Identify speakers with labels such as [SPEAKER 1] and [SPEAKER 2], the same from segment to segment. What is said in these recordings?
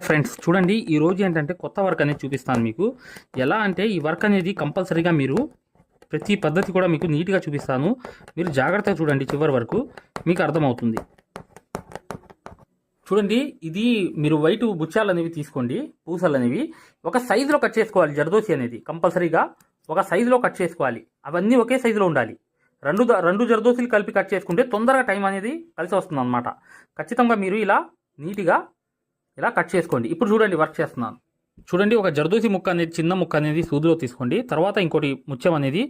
[SPEAKER 1] Friends చూడండి ఈ రోజు ఏంటంటే కొత్త వర్క్ అనేది చూపిస్తాను మీకు. ఎలా అంటే ఈ వర్క్ అనేది కంపల్సరీగా మీరు ప్రతి పద్ధతి కూడా మీకు నీట్గా చూపిస్తాను. మీరు జాగ్రత్తగా చూడండి చివరి వరకు మీకు అర్థమవుతుంది. చూడండి ఇది మీరు వైట్ బుచ్చాలు అనేవి తీసుకోండి పూసలు అనేవి. ఒక సైజులో కట్ చేసుకోవాలి జర్దోసి అనేది. కంపల్సరీగా ఒక సైజులో కట్ చేసుకోవాలి. అవన్నీ ఒకే సైజులో ఉండాలి. రెండు రెండు జర్దోసిలు కలిపి కట్ చేసుకుంటే తొందరగా టైం అనేది కలిసి వస్తుంది అనమాట ఖచ్చితంగా మీరు ఇలా నీట్గా ఇలా కట్ చేసుకోండి. ఇప్పుడు చూడండి వర్క్ చేస్తున్నాను. చూడండి ఒక జర్దోసి ముక్క అనేది చిన్న ముక్క అనేది సూదిలో తీసుకోండి. తర్వాత ఇంకోటి ముత్యం అనేది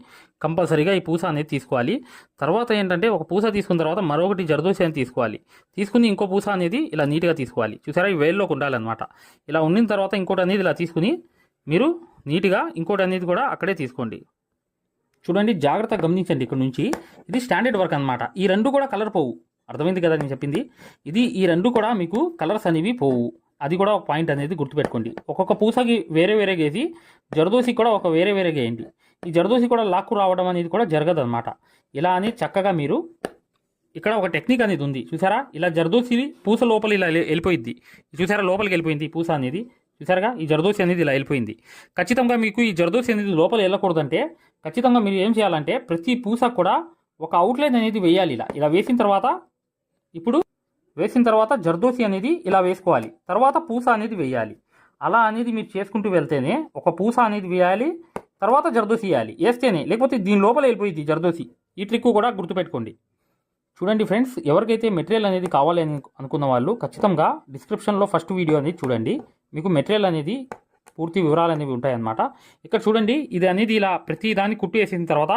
[SPEAKER 1] కంపల్సరీగా ఈ పూస అనేది తీసుకోవాలి. తర్వాత ఏంటంటే ఒక పూస తీసుకున్న తర్వాత మరొకటి జర్దోసి అనేది తీసుకోవాలి. తీసుకుని ఇంకో పూస అనేది ఇలా నీట్గా తీసుకోవాలి. చూసారా? ఈ వేల్లోకి ఉండాలన్నమాట. ఇలా ఉండిన తర్వాత ఇంకోటి అనేది ఇలా తీసుకుని మీరు నీట్గా ఇంకోటి అనేది కూడా అక్కడే తీసుకోండి. చూడండి జాగ్రత్తగా గమనించండి ఇక్కడ నుంచి. ఇది స్టాండర్డ్ వర్క్ అన్నమాట. ఈ రెండు కూడా కలర్ పోవు. అర్థమైంది కదా నేను చెప్పింది? ఇది ఈ రెండు కూడా మీకు కలర్స్ అనేవి పోవు. అది కూడా ఒక పాయింట్ అనేది గుర్తుపెట్టుకోండి. ఒక్కొక్క పూసకి వేరే వేరే గేసి జరదోసి కూడా ఒక వేరే వేరే గేయండి. ఈ జరదోసి కూడా లాక్కు రావడం అనేది కూడా జరగదు అనమాట ఇలా అని చక్కగా మీరు ఇక్కడ ఒక టెక్నిక్ అనేది ఉంది. చూసారా? ఇలా జరదోసి పూస లోపల ఇలా వెళ్ళిపోయింది చూసారా? లోపలికి వెళ్ళిపోయింది పూస అనేది. చూసారుగా? ఈ జరదోసి అనేది ఇలా వెళ్ళిపోయింది. ఖచ్చితంగా మీకు ఈ జరదోసి అనేది లోపల వెళ్ళకూడదంటే ఖచ్చితంగా మీరు ఏం చేయాలంటే ప్రతి పూస కూడా ఒక అవుట్లైన్ అనేది వేయాలి ఇలా. ఇలా వేసిన తర్వాత ఇప్పుడు వేసిన తర్వాత జర్దోసి అనేది ఇలా వేసుకోవాలి. తర్వాత పూస అనేది వేయాలి. అలా అనేది మీరు చేసుకుంటూ వెళ్తేనే ఒక పూస అనేది వేయాలి తర్వాత జర్దోసి వేయాలి. వేస్తేనే లేకపోతే దీని లోపల వెళ్ళిపోయింది జర్దోసి. ఈ ట్రిక్ కూడా గుర్తుపెట్టుకోండి. చూడండి ఫ్రెండ్స్ ఎవరికైతే మెటీరియల్ అనేది కావాలి అని అనుకున్న వాళ్ళు ఖచ్చితంగా డిస్క్రిప్షన్లో ఫస్ట్ వీడియో అనేది చూడండి. మీకు మెటీరియల్ అనేది పూర్తి వివరాలు అనేవి ఉంటాయన్నమాట. ఇక్కడ చూడండి ఇది అనేది ఇలా ప్రతి దాన్ని కుట్టు వేసిన తర్వాత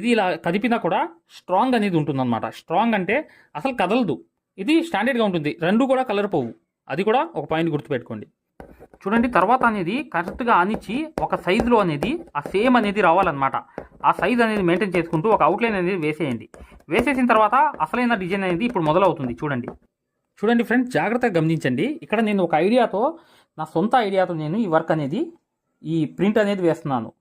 [SPEAKER 1] ఇది ఇలా కదిపినా కూడా స్ట్రాంగ్ అనేది ఉంటుందన్నమాట. స్ట్రాంగ్ అంటే అసలు కదలదు. ఇది స్టాండర్డ్గా ఉంటుంది. రెండు కూడా కలర్ పోవు. అది కూడా ఒక పాయింట్ గుర్తుపెట్టుకోండి. చూడండి తర్వాత అనేది కరెక్ట్గా అనిచ్చి ఒక సైజులో అనేది ఆ సేమ్ అనేది రావాలన్నమాట. ఆ సైజ్ అనేది మెయింటైన్ చేసుకుంటూ ఒక అవుట్లైన్ అనేది వేసేయండి. వేసేసిన తర్వాత అసలైన డిజైన్ అనేది ఇప్పుడు మొదలవుతుంది. చూడండి. చూడండి ఫ్రెండ్స్ జాగ్రత్తగా గమనించండి. ఇక్కడ నేను ఒక ఐడియాతో నా సొంత ఐడియాతో నేను ఈ వర్క్ అనేది ఈ ప్రింట్ అనేది వేస్తున్నాను.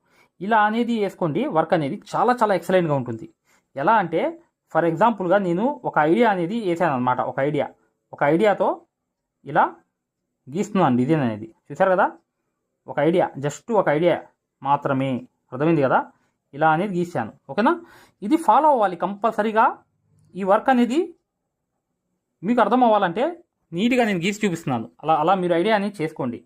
[SPEAKER 1] ఇలా అనేది వేసుకోండి వర్క్ అనేది చాలా చాలా ఎక్సలెంట్గా ఉంటుంది. ఎలా అంటే ఫర్ ఎగ్జాంపుల్గా నేను ఒక ఐడియా అనేది వేసాను అనమాట ఒక ఐడియా. ఒక ఐడియాతో ఇలా గీస్తున్నాను డిజైన్ అనేది. చూసారు కదా? ఒక ఐడియా జస్ట్ ఒక ఐడియా మాత్రమే. అర్థమైంది కదా? ఇలా అనేది గీసాను. ఓకేనా? ఇది ఫాలో అవ్వాలి కంపల్సరీగా. ఈ వర్క్ అనేది మీకు అర్థం అవ్వాలంటే నీట్గా నేను గీసి చూపిస్తున్నాను. అలా అలా మీరు ఐడియా అనేది చేసుకోండి.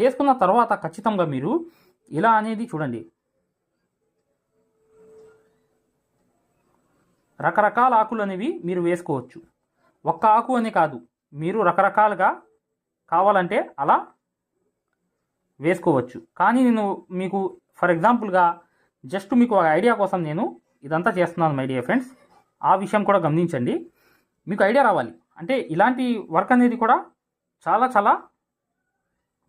[SPEAKER 1] చేసుకున్న తర్వాత ఖచ్చితంగా మీరు ఇలా అనేది చూడండి. రకరకాల ఆకులు అనేవి మీరు వేసుకోవచ్చు. ఒక్క ఆకు అనే కాదు. మీరు రకరకాలుగా కావాలంటే అలా వేసుకోవచ్చు. కానీ నేను మీకు ఫర్ ఎగ్జాంపుల్గా జస్ట్ మీకు ఒక ఐడియా కోసం నేను ఇదంతా చేస్తున్నాను మై డియర్ ఫ్రెండ్స్. ఆ విషయం కూడా గమనించండి. మీకు ఐడియా రావాలి. అంటే ఇలాంటి వర్క్ అనేది కూడా చాలా చాలా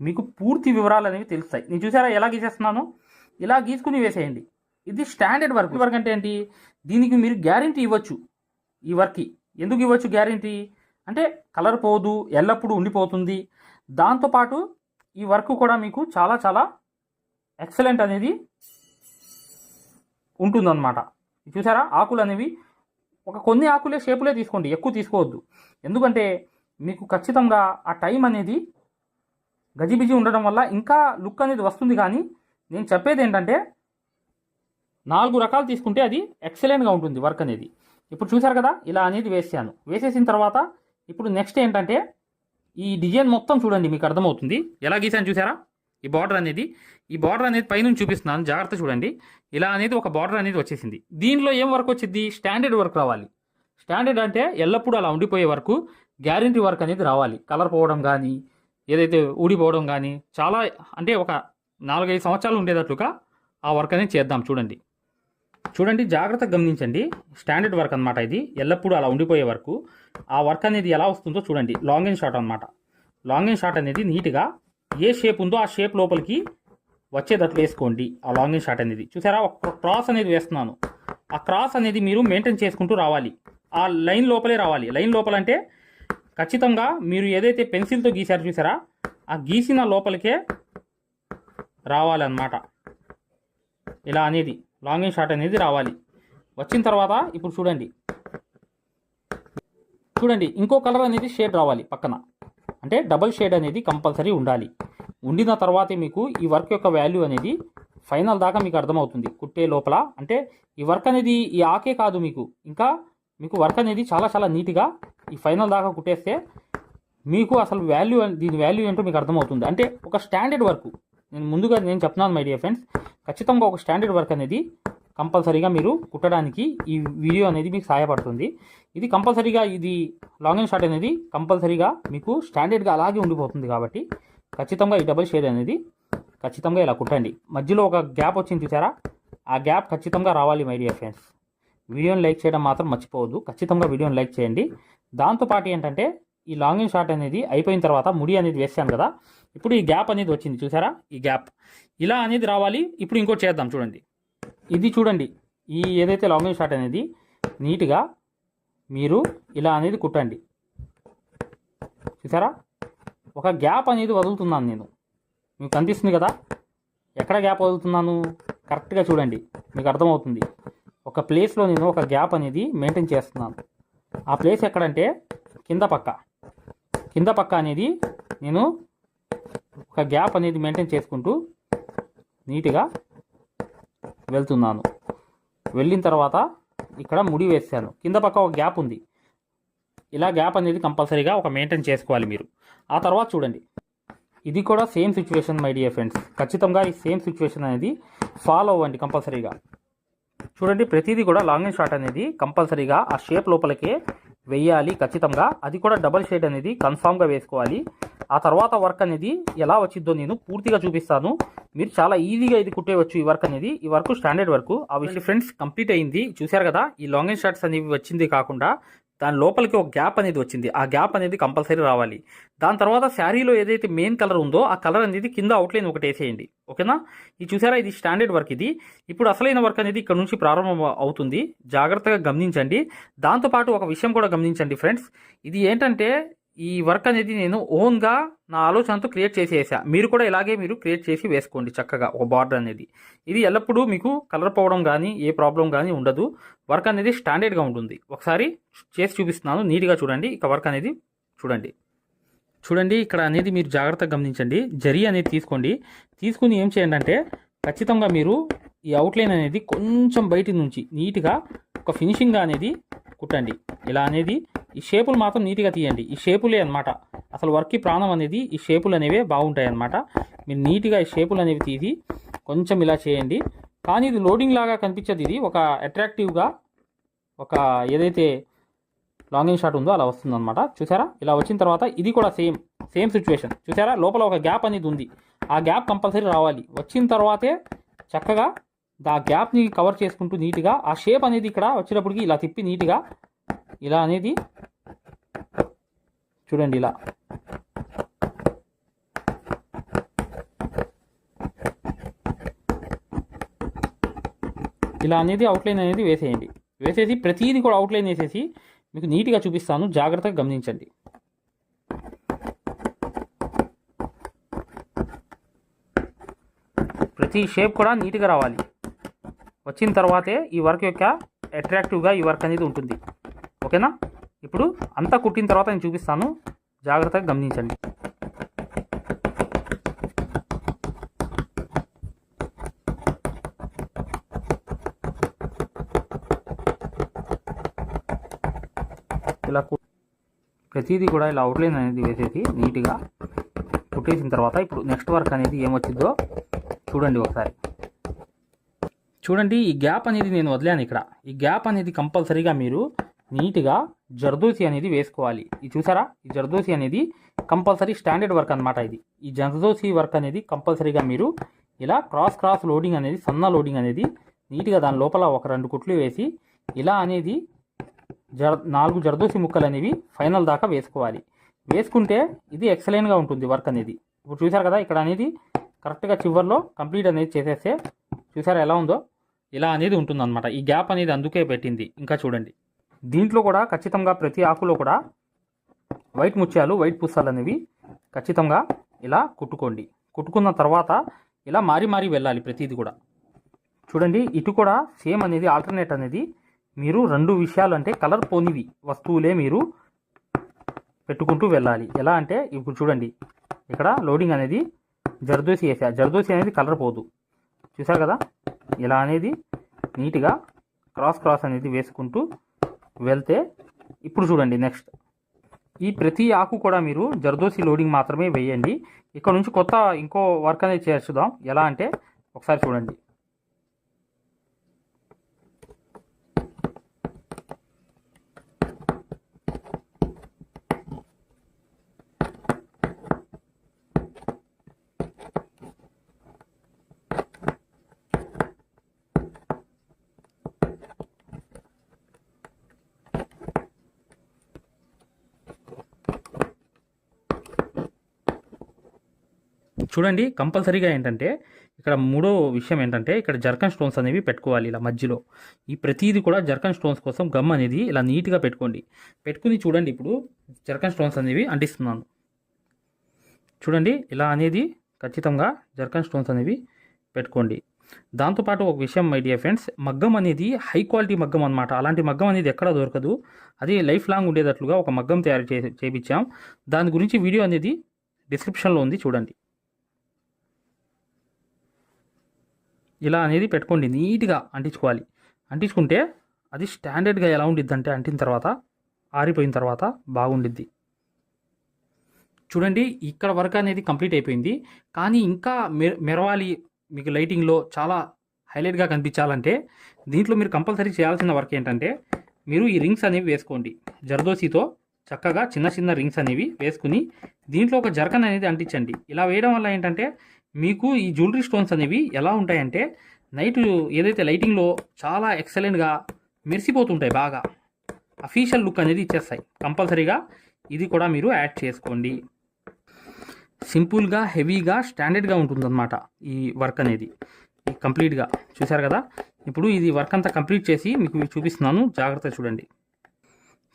[SPEAKER 1] మీకు పూర్తి వివరాలు అనేవి తెలుస్తాయి. నేను చూసారా? ఎలా గీసేస్తున్నాను? ఇలా గీసుకుని వేసేయండి. ఇది స్టాండర్డ్ వర్క్. వర్క్ అంటే ఏంటి? దీనికి మీరు గ్యారంటీ ఇవ్వచ్చు. ఈ వర్క్కి ఎందుకు ఇవ్వచ్చు గ్యారంటీ? అంటే కలర్ పోదు ఎల్లప్పుడూ ఉండిపోతుంది. దాంతోపాటు ఈ వర్క్ కూడా మీకు చాలా చాలా ఎక్సలెంట్ అనేది ఉంటుందన్నమాట. చూసారా? ఆకులు అనేవి ఒక కొన్ని ఆకులే షేపులే తీసుకోండి. ఎక్కువ తీసుకోవద్దు. ఎందుకంటే మీకు ఖచ్చితంగా ఆ టైం అనేది గజిబిజి ఉండడం వల్ల ఇంకా లుక్ అనేది వస్తుంది కానీ నేను చెప్పేది ఏంటంటే నాలుగు రకాలు తీసుకుంటే అది ఎక్సలెంట్గా ఉంటుంది వర్క్ అనేది. ఇప్పుడు చూసారు కదా ఇలా అనేది వేసాను. వేసేసిన తర్వాత ఇప్పుడు నెక్స్ట్ ఏంటంటే ఈ డిజైన్ మొత్తం చూడండి మీకు అర్థమవుతుంది. ఎలా గీసాను చూసారా ఈ బార్డర్ అనేది ఈ బార్డర్ అనేది పైనుంచి చూపిస్తున్నాను జాగ్రత్త చూడండి. ఇలా అనేది ఒక బార్డర్ అనేది వచ్చేసింది. దీనిలో ఏం వర్క్ వచ్చింది స్టాండర్డ్ వర్క్ రావాలి. స్టాండర్డ్ అంటే ఎల్లప్పుడూ అలా ఉండిపోయే వరకు గ్యారంటీ వర్క్ అనేది రావాలి. కలర్ పోవడం కానీ ఏదైతే ఊడిపోవడం కానీ చాలా అంటే ఒక నాలుగైదు సంవత్సరాలు ఉండేటట్లుగా ఆ వర్క్ అనేది చేద్దాం చూడండి. చూడండి జాగ్రత్తగా గమనించండి. స్టాండర్డ్ వర్క్ అనమాట ఇది. ఎల్లప్పుడూ అలా ఉండిపోయే వరకు ఆ వర్క్ అనేది ఎలా వస్తుందో చూడండి. లాంగ్ అండ్ షార్ట్ అనమాట లాంగ్ అండ్ షార్ట్ అనేది నీట్గా ఏ షేప్ ఉందో ఆ షేప్ లోపలికి వచ్చేటట్లు వేసుకోండి. ఆ లాంగ్ అండ్ షార్ట్ అనేది. చూసారా? ఒక క్రాస్ అనేది వేస్తున్నాను. ఆ క్రాస్ అనేది మీరు మెయింటైన్ చేసుకుంటూ రావాలి. ఆ లైన్ లోపలే రావాలి. లైన్ లోపల అంటే ఖచ్చితంగా మీరు ఏదైతే పెన్సిల్తో గీశారో చూసారా? ఆ గీసిన లోపలికే రావాలన్నమాట. ఇలా అనేది లాంగ్ అండ్ షార్ట్ అనేది రావాలి. వచ్చిన తర్వాత ఇప్పుడు చూడండి. చూడండి ఇంకో కలర్ అనేది షేడ్ రావాలి పక్కన. అంటే డబల్ షేడ్ అనేది కంపల్సరీ ఉండాలి. ఉండిన తర్వాతే మీకు ఈ వర్క్ యొక్క వాల్యూ అనేది ఫైనల్ దాకా మీకు అర్థమవుతుంది. కుట్టే లోపల. అంటే ఈ వర్క్ అనేది ఈ ఆకే కాదు మీకు. ఇంకా మీకు వర్క్ అనేది చాలా చాలా నీట్గా ఈ ఫైనల్ దాకా కుట్టేస్తే మీకు అసలు వాల్యూ దీని వాల్యూ ఏంటో మీకు అర్థమవుతుంది. అంటే ఒక స్టాండర్డ్ వర్క్ నేను ముందుగా నేను చెప్తున్నాను మై డియర్ ఫ్రెండ్స్ ఖచ్చితంగా ఒక స్టాండర్డ్ వర్క్ అనేది కంపల్సరీగా మీరు కుట్టడానికి ఈ వీడియో అనేది మీకు సహాయపడుతుంది. ఇది కంపల్సరీగా ఇది లాంగ్ అండ్ షార్ట్ అనేది కంపల్సరీగా మీకు స్టాండర్డ్గా అలాగే ఉండిపోతుంది కాబట్టి ఖచ్చితంగా ఈ డబుల్ షేడ్ అనేది ఖచ్చితంగా ఇలా కుట్టండి. మధ్యలో ఒక గ్యాప్ వచ్చింది చూసారా? ఆ గ్యాప్ ఖచ్చితంగా రావాలి మై డియర్ ఫ్రెండ్స్ వీడియోని లైక్ చేయడం మాత్రం మర్చిపోవద్దు. ఖచ్చితంగా వీడియోని లైక్ చేయండి. దాంతోపాటు ఏంటంటే ఈ లాంగ్ షార్ట్ అనేది అయిపోయిన తర్వాత ముడి అనేది వేసాను కదా. ఇప్పుడు ఈ గ్యాప్ అనేది వచ్చింది చూసారా? ఈ గ్యాప్. ఇలా అనేది రావాలి. ఇప్పుడు ఇంకోటి చేద్దాం చూడండి. ఇది చూడండి. ఈ ఏదైతే లాంగ్ షార్ట్ అనేది నీట్గా మీరు ఇలా అనేది కుట్టండి. చూసారా? ఒక గ్యాప్ అనేది వదులుతున్నాను నేను. మీకు కనిపిస్తుంది కదా? ఎక్కడ గ్యాప్ వదులుతున్నాను? కరెక్ట్గా చూడండి. మీకు అర్థమవుతుంది. ఒక ప్లేస్లో నేను ఒక గ్యాప్ అనేది మెయింటైన్ చేస్తున్నాను. ఆ ప్లేస్ ఎక్కడంటే కింద పక్క. కింద పక్క అనేది నేను ఒక గ్యాప్ అనేది మెయింటైన్ చేసుకుంటూ నీట్గా వెళ్తున్నాను. వెళ్ళిన తర్వాత ఇక్కడ ముడి వేసాను కింద పక్క ఒక గ్యాప్ ఉంది. ఇలా గ్యాప్ అనేది కంపల్సరీగా ఒక మెయింటైన్ చేసుకోవాలి మీరు. ఆ తర్వాత చూడండి. ఇది కూడా same situation my dear friends ఖచ్చితంగా ఈ సేమ్ సిచ్యువేషన్ అనేది ఫాలో అవ్వండి కంపల్సరీగా చూడండి ప్రతిదీ కూడా లాంగ్ అండ్ షార్ట్ అనేది కంపల్సరీగా ఆ షేప్ లోపలికే వెయ్యాలి ఖచ్చితంగా. అది కూడా డబల్ షేడ్ అనేది కన్ఫామ్గా వేసుకోవాలి. ఆ తర్వాత వర్క్ అనేది ఎలా వచ్చిద్దో నేను పూర్తిగా చూపిస్తాను. మీరు చాలా ఈజీగా ఇది కుట్టేయవచ్చు ఈ వర్క్ అనేది. ఈ వర్క్ స్టాండర్డ్ వర్క్ ఆ విషయం ఫ్రెండ్స్ కంప్లీట్ అయింది. చూశారు కదా ఈ లాంగ్ అండ్ షార్ట్స్ అనేవి వచ్చింది కాకుండా దాని లోపలికి ఒక గ్యాప్ అనేది వచ్చింది. ఆ గ్యాప్ అనేది కంపల్సరీ రావాలి. దాని తర్వాత శారీలో ఏదైతే మెయిన్ కలర్ ఉందో ఆ కలర్ అనేది కింద అవుట్లైన్ ఒకటి వేసేయండి. ఓకేనా? ఇది చూసారా? ఇది స్టాండర్డ్ వర్క్ ఇది. ఇప్పుడు అసలైన వర్క్ అనేది ఇక్కడ నుంచి ప్రారంభం అవుతుంది. జాగ్రత్తగా గమనించండి. దాంతోపాటు ఒక విషయం కూడా గమనించండి ఫ్రెండ్స్ ఇది ఏంటంటే ఈ వర్క్ అనేది నేను ఓన్గా నా ఆలోచనతో క్రియేట్ చేసి వేసా మీరు కూడా ఇలాగే మీరు క్రియేట్ చేసి వేసుకోండి చక్కగా ఒక బార్డర్ అనేది. ఇది ఎల్లప్పుడూ మీకు కలర్ పోవడం కానీ ఏ ప్రాబ్లం కానీ ఉండదు. వర్క్ అనేది స్టాండర్డ్గా ఉంటుంది. ఒకసారి చేసి చూపిస్తున్నాను. నీట్గా చూడండి. ఇక వర్క్ అనేది చూడండి. చూడండి. ఇక్కడ అనేది మీరు జాగ్రత్తగా గమనించండి. జరీ అనేది తీసుకోండి. తీసుకుని ఏం చేయండి అంటే ఖచ్చితంగా మీరు ఈ అవుట్లైన్ అనేది కొంచెం బయట నుంచి నీట్గా ఒక ఫినిషింగ్ అనేది కుట్టండి. ఇలా అనేది ఈ షేపులు మాత్రం నీట్గా తీయండి. ఈ షేపులే అనమాట అసలు వర్క్కి ప్రాణం అనేది ఈ షేపులు అనేవే బాగుంటాయి అన్నమాట. మీరు నీట్గా ఈ షేపులు అనేవి తీసి కొంచెం ఇలా చేయండి. కానీ ఇది లోడింగ్ లాగా కనిపించదు. ఇది ఒక అట్రాక్టివ్గా ఒక ఏదైతే లాంగింగ్ షాట్ ఉందో అలా వస్తుందనమాట చూసారా? ఇలా వచ్చిన తర్వాత ఇది కూడా సేమ్ సేమ్ సిచ్యువేషన్. చూసారా? లోపల ఒక గ్యాప్ అనేది ఉంది. ఆ గ్యాప్ కంపల్సరీ రావాలి. వచ్చిన తర్వాతే చక్కగా ఆ గ్యాప్ని కవర్ చేసుకుంటూ నీట్గా ఆ షేప్ అనేది ఇక్కడ వచ్చేటప్పటికి ఇలా తిప్పి నీట్గా ఇలా అనేది చూడండి ఇలా. ఇలా అనేది అవుట్లైన్ అనేది వేసేయండి. వేసేసి ప్రతిదీ కూడా అవుట్లైన్ వేసేసి మీకు నీట్గా చూపిస్తాను. జాగ్రత్తగా గమనించండి. ప్రతి షేప్ కూడా నీట్గా రావాలి. వచ్చిన తర్వాతే ఈ వర్క్ యొక్క అట్రాక్టివ్గా ఈ వర్క్ అనేది ఉంటుంది. ఓకేనా? ఇప్పుడు అంతా కుట్టిన తర్వాత నేను చూపిస్తాను. జాగ్రత్తగా గమనించండి. ఇలా కు- ప్రతిదీ కూడా ఇలా అవుట్లైన్ అనేది వేసేసి నీట్గా కుట్టేసిన తర్వాత ఇప్పుడు నెక్స్ట్ వర్క్ అనేది ఏమొచ్చిందో చూడండి ఒకసారి. చూడండి ఈ గ్యాప్ అనేది నేను వదిలాను ఇక్కడ. ఈ గ్యాప్ అనేది కంపల్సరీగా మీరు నీట్గా జర్దోసి అనేది వేసుకోవాలి. ఇది చూసారా? ఈ జర్దోసి అనేది కంపల్సరీ స్టాండర్డ్ వర్క్ అన్నమాట ఇది. ఈ జర్దోసి వర్క్ అనేది కంపల్సరీగా మీరు ఇలా క్రాస్ క్రాస్ లోడింగ్ అనేది సన్న లోడింగ్ అనేది నీట్గా దాని లోపల ఒక రెండు కుట్లు వేసి ఇలా అనేది జర్ నాలుగు జర్దోసి ముక్కలు అనేవి ఫైనల్ దాకా వేసుకోవాలి. వేసుకుంటే ఇది ఎక్సలెంట్గా ఉంటుంది వర్క్ అనేది. ఇప్పుడు చూసారు కదా ఇక్కడ అనేది కరెక్ట్గా చివర్లో కంప్లీట్ అనేది చేసేస్తే చూసారా ఎలా ఉందో? ఇలా అనేది ఉంటుందన్నమాట. ఈ గ్యాప్ అనేది అందుకే పెట్టింది. ఇంకా చూడండి. దీంట్లో కూడా ఖచ్చితంగా ప్రతి ఆకులో కూడా వైట్ ముత్యాలు వైట్ పుస్తాలు అనేవి ఖచ్చితంగా ఇలా కుట్టుకోండి. కుట్టుకున్న తర్వాత ఇలా మారి మారి వెళ్ళాలి ప్రతిది కూడా. చూడండి ఇటు కూడా సేమ్ అనేది ఆల్టర్నేట్ అనేది మీరు రెండు విషయాలు అంటే కలర్ పోనివి వస్తువులే మీరు పెట్టుకుంటూ వెళ్ళాలి. ఎలా అంటే ఇప్పుడు చూడండి ఇక్కడ లోడింగ్ అనేది జర్దోసి వేసా. జర్దోసి అనేది కలర్ పోదు. చూసారు కదా? ఇలా అనేది నీట్గా క్రాస్ క్రాస్ అనేది వేసుకుంటూ వెళ్తే ఇప్పుడు చూడండి నెక్స్ట్. ఈ ప్రతి ఆకు కూడా మీరు జర్దోసి లోడింగ్ మాత్రమే వేయండి. ఇక్కడ నుంచి కొత్త ఇంకో వర్క్ అనేది చేర్చుదాం. ఎలా అంటే ఒకసారి చూడండి. చూడండి కంపల్సరీగా ఏంటంటే ఇక్కడ మూడో విషయం ఏంటంటే ఇక్కడ జర్కన్ స్టోన్స్ అనేవి పెట్టుకోవాలి ఇలా మధ్యలో. ఈ ప్రతిదీ కూడా జర్కన్ స్టోన్స్ కోసం గమ్ అనేది ఇలా నీట్గా పెట్టుకోండి. పెట్టుకుని చూడండి ఇప్పుడు జర్కన్ స్టోన్స్ అనేవి అంటిస్తున్నాను. చూడండి ఇలా అనేది ఖచ్చితంగా జర్కన్ స్టోన్స్ అనేవి పెట్టుకోండి. దాంతోపాటు ఒక విషయం మై డియర్ ఫ్రెండ్స్ మగ్గం అనేది హై క్వాలిటీ మగ్గం అనమాట అలాంటి మగ్గం అనేది ఎక్కడ దొరకదు. అది లైఫ్ లాంగ్ ఉండేటట్లుగా ఒక మగ్గం తయారు చే చేపించాం. దాని గురించి వీడియో అనేది డిస్క్రిప్షన్లో ఉంది చూడండి. ఇలా అనేది పెట్టుకోండి నీట్గా అంటించుకోవాలి. అంటించుకుంటే అది స్టాండర్డ్గా ఎలా ఉండిద్ది అంటే అంటిన తర్వాత ఆరిపోయిన తర్వాత బాగుండిద్ది. చూడండి ఇక్కడ వర్క్ అనేది కంప్లీట్ అయిపోయింది. కానీ ఇంకా మెరవాలి మీకు లైటింగ్లో చాలా హైలైట్గా కనిపించాలంటే దీంట్లో మీరు కంపల్సరీ చేయాల్సిన వర్క్ ఏంటంటే మీరు ఈ రింగ్స్ అనేవి వేసుకోండి. జరదోసితో చక్కగా చిన్న చిన్న రింగ్స్ అనేవి వేసుకుని దీంట్లో ఒక జర్కన్ అనేది అంటించండి. ఇలా వేయడం వల్ల ఏంటంటే మీకు ఈ జ్యువెలరీ స్టోన్స్ అనేవి ఎలా ఉంటాయంటే నైట్ ఏదైతే లైటింగ్లో చాలా ఎక్సలెంట్గా మెరిసిపోతుంటాయి బాగా అఫీషియల్ లుక్ అనేది ఇచ్చేస్తాయి. కంపల్సరీగా ఇది కూడా మీరు యాడ్ చేసుకోండి. సింపుల్గా హెవీగా స్టాండర్డ్గా ఉంటుందన్నమాట ఈ వర్క్ అనేది. కంప్లీట్గా చూశారు కదా? ఇప్పుడు ఇది వర్క్ అంతా కంప్లీట్ చేసి మీకు చూపిస్తున్నాను. జాగ్రత్త చూడండి.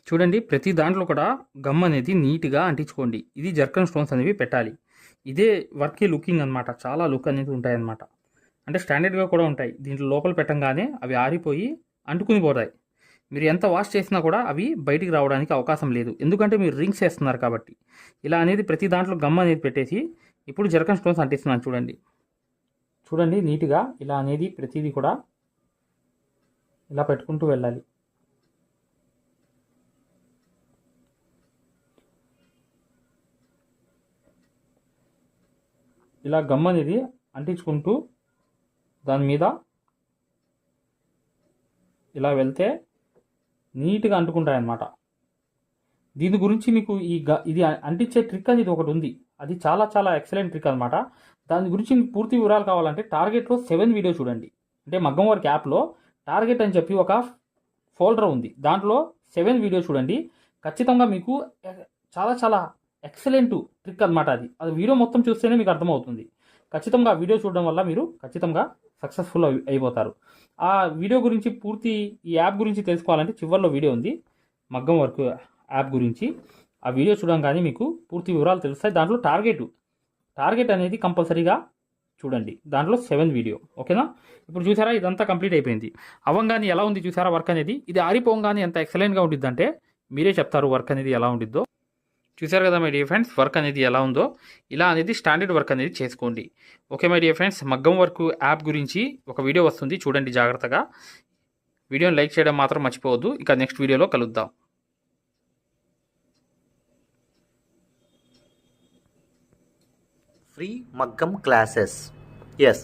[SPEAKER 1] చూడండి ప్రతి దాంట్లో కూడా గమ్ అనేది నీట్గా అంటించుకోండి. ఇది జర్కన్ స్టోన్స్ అనేవి పెట్టాలి. ఇదే వర్కే లుకింగ్ అనమాట చాలా లుక్ అనేది ఉంటాయి అంటే స్టాండర్డ్గా కూడా ఉంటాయి. దీంట్లో లోపల పెట్టంగానే అవి ఆరిపోయి అంటుకుని పోతాయి. మీరు ఎంత వాష్ చేసినా కూడా అవి బయటికి రావడానికి అవకాశం లేదు. ఎందుకంటే మీరు రింగ్స్ వేస్తున్నారు కాబట్టి. ఇలా అనేది ప్రతి దాంట్లో గమ్ అనేది పెట్టేసి ఇప్పుడు జరకన్ స్టోన్స్ అంటిస్తున్నాను చూడండి. చూడండి నీట్గా ఇలా అనేది ప్రతిదీ కూడా ఇలా పెట్టుకుంటూ వెళ్ళాలి. ఇలా గమ్ అనేది అంటించుకుంటూ దాని మీద ఇలా వెళ్తే నీట్గా అంటుకుంటాయి అన్నమాట దీని గురించి మీకు ఈ గ ఇది అంటించే ట్రిక్ అనేది ఒకటి ఉంది. అది చాలా చాలా ఎక్సలెంట్ ట్రిక్ అనమాట దాని గురించి మీకు పూర్తి వివరాలు కావాలంటే టార్గెట్లో సెవెన్ వీడియో చూడండి. అంటే మగ్గం వర్క్ యాప్లో టార్గెట్ అని చెప్పి ఒక ఫోల్డర్ ఉంది. దాంట్లో సెవెన్ వీడియో చూడండి. ఖచ్చితంగా మీకు చాలా చాలా ఎక్సలెంట్ ట్రిక్ అనమాట అది. అది వీడియో మొత్తం చూస్తేనే మీకు అర్థమవుతుంది. ఖచ్చితంగా ఆ వీడియో చూడడం వల్ల మీరు ఖచ్చితంగా సక్సెస్ఫుల్ అయిపోతారు. ఆ వీడియో గురించి పూర్తి ఈ యాప్ గురించి తెలుసుకోవాలంటే చివరిలో వీడియో ఉంది. మగ్గం వర్క్ యాప్ గురించి. ఆ వీడియో చూడంగానే మీకు పూర్తి వివరాలు తెలుస్తాయి. దాంట్లో టార్గెట్. టార్గెట్ అనేది కంపల్సరీగా చూడండి. దాంట్లో సెవెన్ వీడియో. ఓకేనా? ఇప్పుడు చూసారా? ఇదంతా కంప్లీట్ అయిపోయింది. అవ్వంగానే ఎలా ఉంది చూసారా వర్క్ అనేది? ఇది ఆరిపోగానే ఎంత ఎక్సలెంట్గా ఉండిద్దంటే మీరే చెప్తారు వర్క్ అనేది ఎలా ఉండిద్దో. చూసారు కదా మై డియర్ ఫ్రెండ్స్ వర్క్ అనేది ఎలా ఉందో? ఇలా అనేది స్టాండర్డ్ వర్క్ అనేది చేసుకోండి. ఓకే మై డియర్ ఫ్రెండ్స్ మగ్గం వర్క్ యాప్ గురించి ఒక వీడియో వస్తుంది చూడండి జాగ్రత్తగా. వీడియోని లైక్ చేయడం మాత్రం మర్చిపోవద్దు. ఇక నెక్స్ట్ వీడియోలో కలుద్దాం.
[SPEAKER 2] ఫ్రీ మగ్గం క్లాసెస్ ఎస్